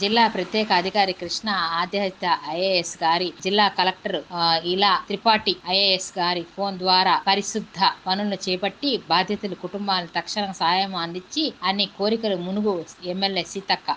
జిల్లా ప్రత్యేక అధికారి కృష్ణ ఆధ్యత ఐఏఎస్ గారి జిల్లా కలెక్టర్ ఇలా త్రిపాఠి ఐఏఎస్ గారి ఫోన్ ద్వారా పరిశుద్ధ పనులను చేపట్టి బాధితుల కుటుంబాలకు తక్షణ సహాయం అందించి అన్ని కోరికలు మునుగు ఎమ్మెల్యే సీతక్క